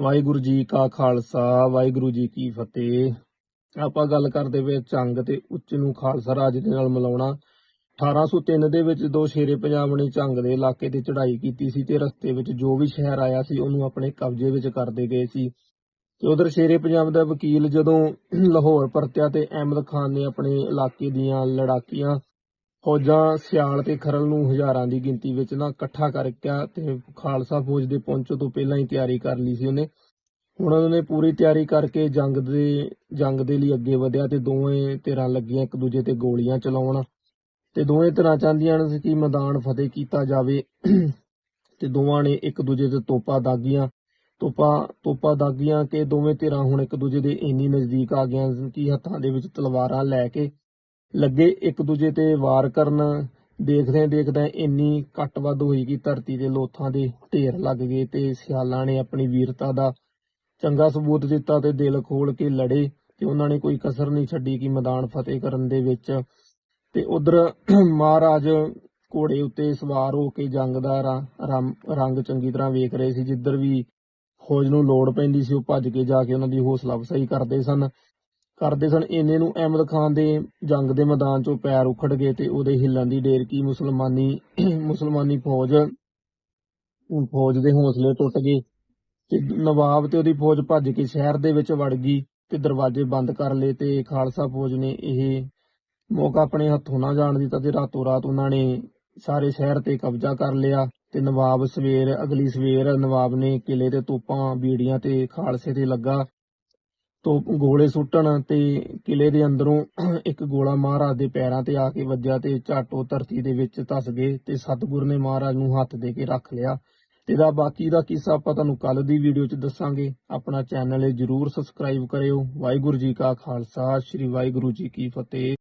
ਵਾਹਿਗੁਰੂ ਜੀ ਕਾ ਖਾਲਸਾ, ਵਾਹਿਗੁਰੂ ਜੀ ਕੀ ਫਤਿਹ। ਆਪਾਂ ਗੱਲ ਕਰਦੇ ਪਏ ਝੰਗ ਤੇ ਉੱਚ ਨੂੰ ਖਾਲਸਾ ਰਾਜ ਦੇ ਨਾਲ ਮਿਲਾਉਣਾ। 1803 ਦੇ ਵਿੱਚ ਦੋ ਸ਼ੇਰੇ ਪੰਜਾਬ ਨੇ ਝੰਗ ਦੇ ਇਲਾਕੇ ਤੇ ਚੜ੍ਹਾਈ ਕੀਤੀ ਸੀ ਤੇ ਰਸਤੇ ਵਿੱਚ ਜੋ ਵੀ ਸ਼ਹਿਰ ਆਇਆ ਸੀ ਉਹਨੂੰ ਆਪਣੇ ਕਬਜ਼ੇ ਵਿੱਚ ਕਰਦੇ ਗਏ ਸੀ। ਤੇ ਉਧਰ ਸ਼ੇਰੇ ਪੰਜਾਬ ਦਾ ਵਕੀਲ ਜਦੋਂ ਲਾਹੌਰ ਪਰਤਿਆ ਤੇ ਅਹਿਮਦ ਖਾਨ ਨੇ ਆਪਣੇ ਇਲਾਕੇ ਦੀਆਂ ਲੜਾਕੀਆਂ ਫੌਜਾਂ ਸਿਆਲ ਤੇ ਖਰਲ ਨੂੰ ਹਜ਼ਾਰਾਂ ਦੀ ਗਿਣਤੀ ਵਿੱਚ ਨਾ ਇਕੱਠਾ ਕਰਕੇ ਤੇ ਖਾਲਸਾ ਫੌਜ ਦੇ ਪਹੁੰਚਣ ਤੋਂ ਪਹਿਲਾਂ ਹੀ ਤਿਆਰੀ ਕਰ ਲਈ ਸੀ ਉਹਨੇ। ਹੁਣ ਉਹਨੇ ਪੂਰੀ ਤਿਆਰੀ ਕਰਕੇ ਜੰਗ ਦੇ ਜੰਗ ਦੇ ਲਈ ਅੱਗੇ ਵਧਿਆ ਤੇ ਦੋਵੇਂ ਧਿਰਾਂ ਲੱਗੀਆਂ ਇੱਕ ਦੂਜੇ ਤੇ ਗੋਲੀਆਂ ਚਲਾਉਣ। ਤੇ ਦੋਵੇਂ ਧਿਰਾਂ ਚਾਹੁੰਦੀਆਂ ਸੀ ਕਿ ਮੈਦਾਨ ਫਤਿਹ ਕੀਤਾ ਜਾਵੇ ਤੇ ਦੋਵਾਂ ਨੇ ਇੱਕ ਦੂਜੇ ਤੇ ਤੋਪਾਂ ਦਾਗੀਆਂ। ਤੋਪਾਂ ਤੋਪਾਂ ਦਾਗੀਆਂ ਕਿ ਦੋਵੇਂ ਧਿਰਾਂ ਹੁਣ ਇੱਕ ਦੂਜੇ ਦੇ ਇੰਨੀ ਨਜ਼ਦੀਕ ਆ ਗਈਆਂ ਕਿ ਹੱਥਾਂ ਦੇ ਵਿੱਚ ਤਲਵਾਰਾਂ ਲੈ ਕੇ ਲੱਗੇ ਇੱਕ ਦੂਜੇ ਤੇ ਵਾਰ ਕਰਨ। ਦੇਖਦੇ ਦੇਖਦੇ ਇੰਨੀ ਘੱਟ ਵੱਧ ਹੋਈ ਕਿ ਧਰਤੀ ਦੇ ਲੋਥਾਂ ਦੇ ਢੇਰ ਲੱਗ ਗਏ ਤੇ ਸਿਆਲਾਂ ਨੇ ਆਪਣੀ ਵੀਰਤਾ ਦਾ ਚੰਗਾ ਸਬੂਤ ਦਿੱਤਾ ਤੇ ਦਿਲ ਖੋਲ ਕੇ ਲੜੇ ਤੇ ਉਹਨਾਂ ਨੇ ਕੋਈ ਕਸਰ ਨਹੀਂ ਛੱਡੀ ਕਿ ਮੈਦਾਨ ਫਤਿਹ ਕਰਨ ਦੇ ਵਿੱਚ। ਤੇ ਉਧਰ ਮਹਾਰਾਜ ਘੋੜੇ ਉੱਤੇ ਸਵਾਰ ਹੋ ਕੇ ਜੰਗ ਦਾ ਰੰਗ ਚੰਗੀ ਤਰ੍ਹਾਂ ਵੇਖ ਰਹੇ ਸੀ, ਜਿੱਧਰ ਵੀ ਫੌਜ ਨੂੰ ਲੋੜ ਪੈਂਦੀ ਸੀ ਉਹ ਭੱਜ ਕੇ ਜਾ ਕੇ ਉਹਨਾਂ ਦੀ ਹੌਸਲਾ ਅਫਜ਼ਾਈ ਕਰਦੇ ਸਨ। ਕਰਦੇ ਸਨ। ਇੰਨੇ ਨੂੰ ਅਹਿਮਦ ਖਾਨ ਦੇ ਜੰਗ ਦੇ ਮੈਦਾਨ 'ਚੋਂ ਪੈਰ ਉਖੜ ਗਏ ਤੇ ਉਹਦੇ ਹਿੱਲਣ ਦੀ ਢੇਰ ਕੀ ਮੁਸਲਮਾਨੀ ਮੁਸਲਮਾਨੀ ਫੌਜ ਫੌਜ ਦੇ ਹੌਸਲੇ ਟੁੱਟ ਗਏ ਤੇ ਨਵਾਬ ਤੇ ਉਹਦੀ ਫੌਜ ਭੱਜ ਕੇ ਸ਼ਹਿਰ ਦੇ ਵਿੱਚ ਵੜ ਗਈ ਤੇ ਦਰਵਾਜ਼ੇ ਬੰਦ ਕਰ ਲਏ ਤੇ ਖਾਲਸਾ ਫੌਜ ਨੇ ਇਹ ਮੌਕਾ ਆਪਣੇ ਹੱਥੋਂ ਨਾ ਜਾਣ ਦਿੱਤਾ ਤੇ ਰਾਤੋਂ ਰਾਤ ਉਹਨਾਂ ਨੇ ਸਾਰੇ ਸ਼ਹਿਰ ਤੇ ਕਬਜ਼ਾ ਕਰ ਲਿਆ ਤੇ ਨਵਾਬ ਸਵੇਰ, ਅਗਲੀ ਸਵੇਰ ਨਵਾਬ ਨੇ ਕਿਲੇ ਤੇ ਤੋਪਾਂ, ਬੀੜੀਆਂ ਤੇ ਖਾਲਸੇ ਤੇ ਲੱਗਾ ਤੋਂ ਗੋਲੇ ਸੁੱਟਣ ਤੇ ਕਿਲੇ ਦੇ ਅੰਦਰੋਂ ਇੱਕ ਗੋਲਾ ਮਹਾਰਾਜ ਦੇ ਪੈਰਾਂ ਤੇ ਆ ਕੇ ਵੱਜਿਆ ਤੇ ਝਾਟੋ ਧਰਤੀ ਦੇ ਵਿੱਚ ਧਸ ਗਏ ਤੇ ਸਤਿਗੁਰ ਨੇ ਮਹਾਰਾਜ ਨੂੰ ਹੱਥ ਦੇ ਕੇ ਰੱਖ ਲਿਆ। ਤੇ ਦਾ ਬਾਕੀ ਦਾ ਕਿੱਸਾ ਆਪਾਂ ਤੁਹਾਨੂੰ ਕੱਲ ਦੀ ਵੀਡੀਓ 'ਚ ਦੱਸਾਂਗੇ। ਆਪਣਾ ਚੈਨਲ ਜਰੂਰ ਸਬਸਕ੍ਰਾਈਬ ਕਰਿਓ। ਵਾਹਿਗੁਰੂ ਜੀ ਕਾ ਖਾਲਸਾ। ਸ੍ਰੀ ਵਾਹਿਗੁਰੂ ਜੀ ਕੀ ਫਤਿਹ।